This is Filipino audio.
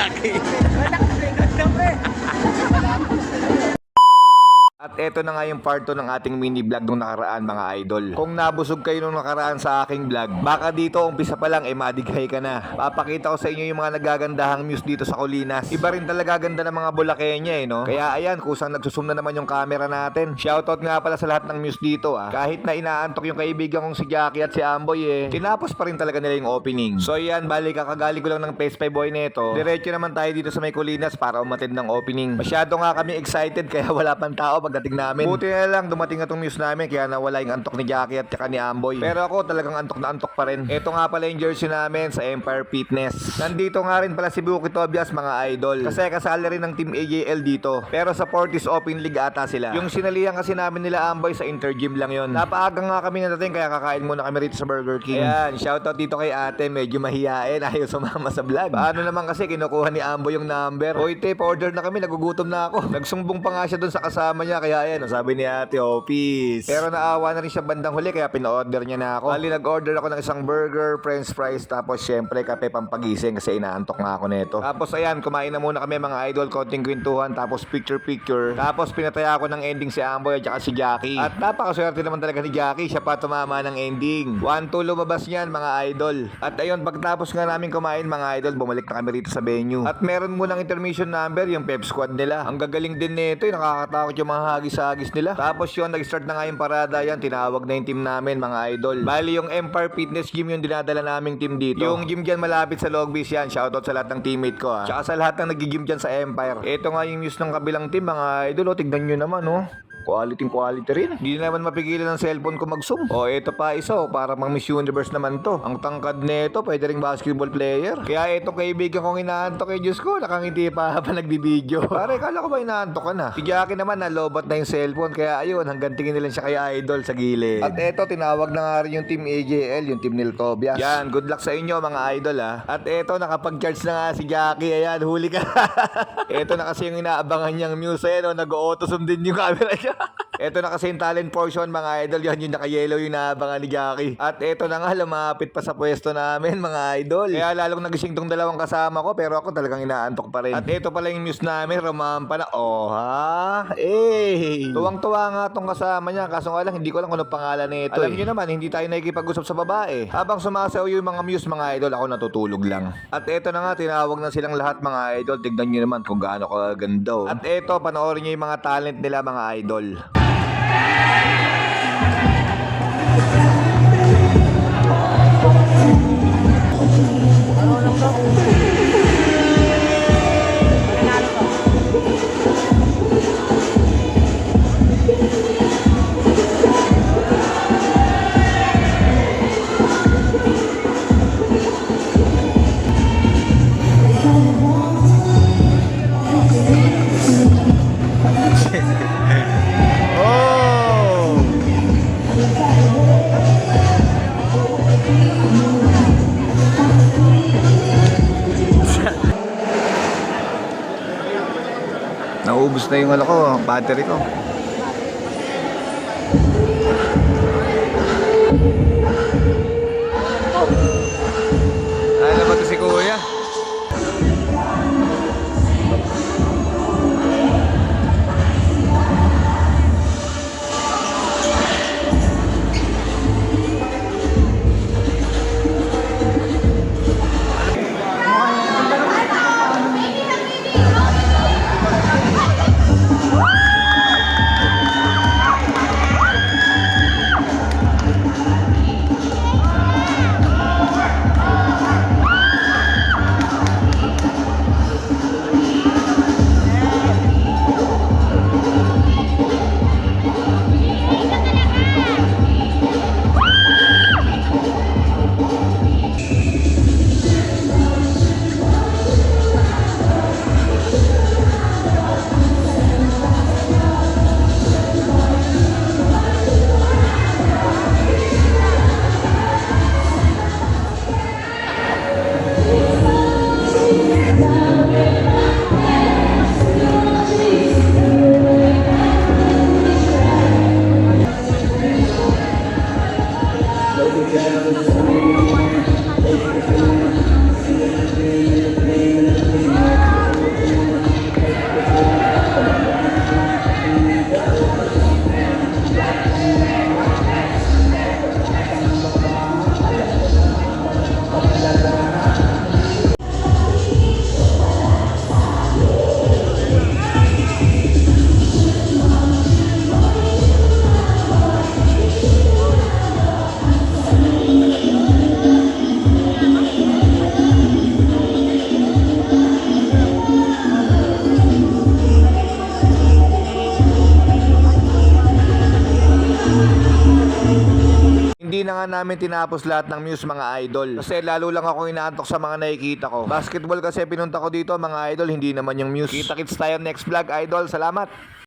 Jackie. At eto na nga yung part 2 ng ating mini vlog nung nakaraan mga idol. Kung nabusog kayo nung nakaraan sa aking vlog, baka dito umpisa pa lang eh madighay ka na. Papakita ko sa inyo yung mga nagagandahang views dito sa Colinas. Iba rin talaga ganda ng mga bulakenya eh no. Kaya ayan, kusang nagsusum na naman yung camera natin. Shoutout nga pala sa lahat ng views dito ah. Kahit na inaantok yung kaibigan kong si Jackie at si Amboy eh, tinapos pa rin talaga nila yung opening. So yan, bali kakagaling ko lang ng PS5 boy nito. Diretso naman tayo dito sa may Colinas para umatid ng opening. Masyado nga kami excited kaya wala pang tao pagdating namin. Buti na lang dumating na tong news namin kaya nawala yung antok ni Jackie at saka ni Amboy. Pero ako talagang antok na antok pa rin. Ito nga pala yung jersey namin sa Empire Fitness. Nandito nga rin pala si Buki Tobias mga idol. Kasi kasali rin ng Team AJL dito. Pero sa Fortis Open League ata sila. Yung sinalihan kasi namin nila Amboy sa Intergym lang yon. Napaaga nga kami nadating kaya kakain muna kami rito sa Burger King. Ayan, shoutout dito kay ate. Medyo mahihain. Ayaw sumama sa vlog. Paano naman kasi kinukuha ni Amboy yung number. Hoy te, order na kami. Nagugutom na ako. Nagsumbong pa nga siya dun sa kasama niya. Kaya ayan, sabi ni ate, oh, peace. Pero naawa na rin siya bandang huli kaya pina-order niya na ako. Bali, nag-order ako ng isang burger, french fries, tapos syempre kape pampagising kasi inaantok nga ako nito. Tapos ayan, kumain na muna kami mga idol, konting kwentuhan, tapos picture-picture. Tapos pinataya ako ng ending si Amboy at saka si Jackie. At napakaswerte naman talaga ni Jackie, siya pa tumama ng ending. 1-2 lumabas niyan mga idol. At ayun, pagtapos nga namin kumain mga idol, bumalik na kami rito sa venue. At meron munang intermission number, yung pep squad nila. Ang gagaling din nito, eh, nakakatakot yung mga hagis-hagis nila. Tapos yun, nag-start na nga yung parada yan, tinawag na yung team namin mga idol. Bali yung Empire Fitness Gym yung dinadala naming team dito. Yung gym dyan malapit sa Logbis yan, shoutout sa lahat ng teammate ko ha. Tsaka sa lahat ng nag-gym dyan sa Empire. Ito nga yung news ng kabilang team mga idol, oh, tignan nyo naman oh. Quality quality rin. Hindi na naman mapigilan ng cellphone ko mag-zoom. O, ito pa isa, oh, para mang Miss Universe naman to. Ang tangkad nito, pwede ring basketball player. Kaya itong kaibigan kong inaantok kay Diyos ko, nakangiti pa habang nagbibideo. Pare, kala ko ba inaantok ka na? Si Jackie naman, nalobat na yung cellphone. Kaya ayun, hanggang tingin nila siya kay Idol sa gilid. At eto, tinawag na nga rin yung team AJL, yung team Nil Tobias. Yan, good luck sa inyo mga idol ha. At eto, nakapag-charge na nga si Jackie. Ayan, huli ka. eto na kasi yung inaabangan niyang muse. Ayan, nag-auto zoom din yung camera niya. God. Ito na kasi yung talent portion mga idol. Yan yung naka-yellow yung naabangan ni Jackie. At ito na nga, lumapit pa sa pwesto namin mga idol. Kaya lalong nagising tong dalawang kasama ko pero ako talagang inaantok pa rin. At ito pala yung news namin, rumampa na. Oh ha? Eh! Tuwang-tuwa nga tong kasama niya. Kaso nga lang, hindi ko lang kung ano pangalan nito. Alam niyo naman, hindi tayo nakikipag-usap sa babae. Habang sumasayaw yung mga muse mga idol, ako natutulog lang. At ito na nga, tinawag na silang lahat mga idol. Tignan niyo naman kung gaano kaganda. oh. At ito, panoorin niyo yung mga talent nila mga idol. Oh! Naubos na yung ano ko, battery ko. Obrigado, Senhor. Hindi na nga namin tinapos lahat ng Muse mga idol. Kasi lalo lang ako inaantok sa mga nakikita ko. Basketball kasi pinunta ko dito mga idol, hindi naman yung Muse. Kita kits tayo next vlog idol. Salamat!